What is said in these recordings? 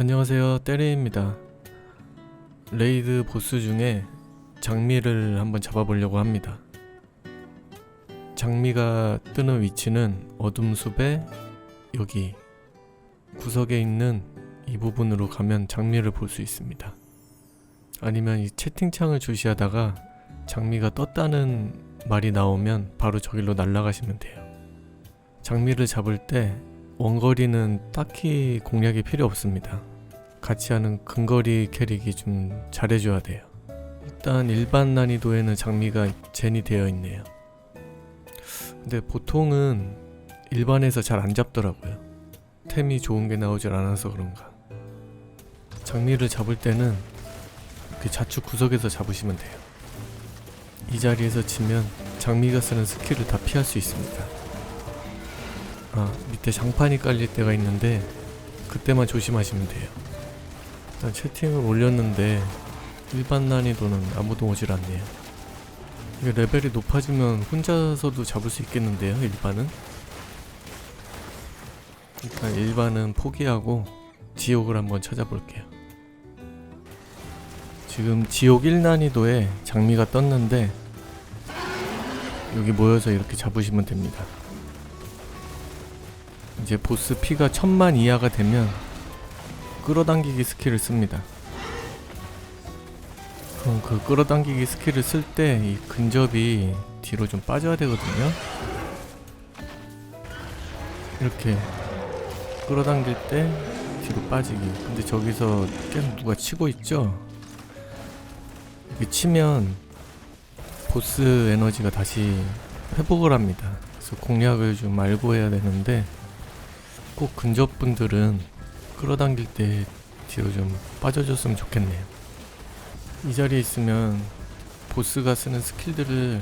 안녕하세요. 때레입니다. 레이드 보스 중에 장미를 한번 잡아보려고 합니다. 장미가 뜨는 위치는 어둠 숲의 여기 구석에 있는 이 부분으로 가면 장미를 볼 수 있습니다. 아니면 이 채팅창을 주시하다가 장미가 떴다는 말이 나오면 바로 저길로 날아가시면 돼요. 장미를 잡을 때 원거리는 딱히 공략이 필요 없습니다. 같이 하는 근거리 캐릭이 좀 잘해줘야 돼요. 일단 일반 난이도에는 장미가 젠이 되어 있네요. 근데 보통은 일반에서 잘 안 잡더라고요. 템이 좋은 게 나오질 않아서 그런가. 장미를 잡을 때는 그 좌측 구석에서 잡으시면 돼요. 이 자리에서 치면 장미가 쓰는 스킬을 다 피할 수 있습니다. 아 밑에 장판이 깔릴 때가 있는데 그때만 조심하시면 돼요. 일단 채팅을 올렸는데 일반 난이도는 아무도 오질 않네요. 이게 레벨이 높아지면 혼자서도 잡을 수 있겠는데요 일반은? 일단 일반은 포기하고 지옥을 한번 찾아볼게요. 지금 지옥 1난이도에 장미가 떴는데 여기 모여서 이렇게 잡으시면 됩니다 이제 보스 피가 천만 이하가 되면 끌어당기기 스킬을 씁니다. 그럼 그 끌어당기기 스킬을 쓸 때 이 근접이 뒤로 좀 빠져야 되거든요. 이렇게 끌어당길 때 뒤로 빠지기. 근데 저기서 계속 누가 치고 있죠? 이렇게 치면 보스 에너지가 다시 회복을 합니다. 그래서 공략을 좀 알고 해야 되는데 꼭 근접분들은 끌어당길 때 뒤로 좀 빠져줬으면 좋겠네요. 이 자리에 있으면 보스가 쓰는 스킬들을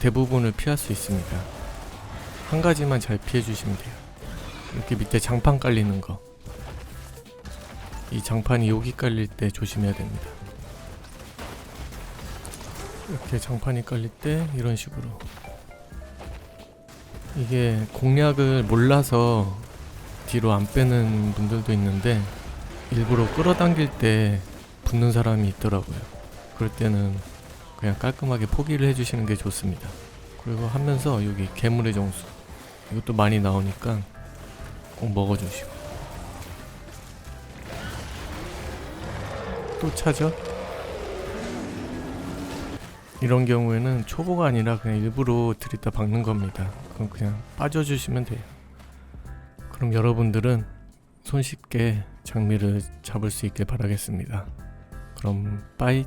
대부분을 피할 수 있습니다. 한 가지만 잘 피해 주시면 돼요. 이렇게 밑에 장판 깔리는 거. 이 장판이 여기 깔릴 때 조심해야 됩니다. 이렇게 장판이 깔릴 때 이런 식으로. 이게 공략을 몰라서 뒤로 안 빼는 분들도 있는데 일부러 끌어당길 때 붙는 사람이 있더라고요. 그럴 때는 그냥 깔끔하게 포기를 해주시는 게 좋습니다. 그리고 하면서 여기 괴물의 정수 이것도 많이 나오니까 꼭 먹어주시고 또 차죠? 이런 경우에는 초보가 아니라 그냥 일부러 들이다 박는 겁니다. 그럼 그냥 빠져주시면 돼요. 그럼 여러분들은 손쉽게 장미를 잡을 수 있길 바라겠습니다. 그럼 빠이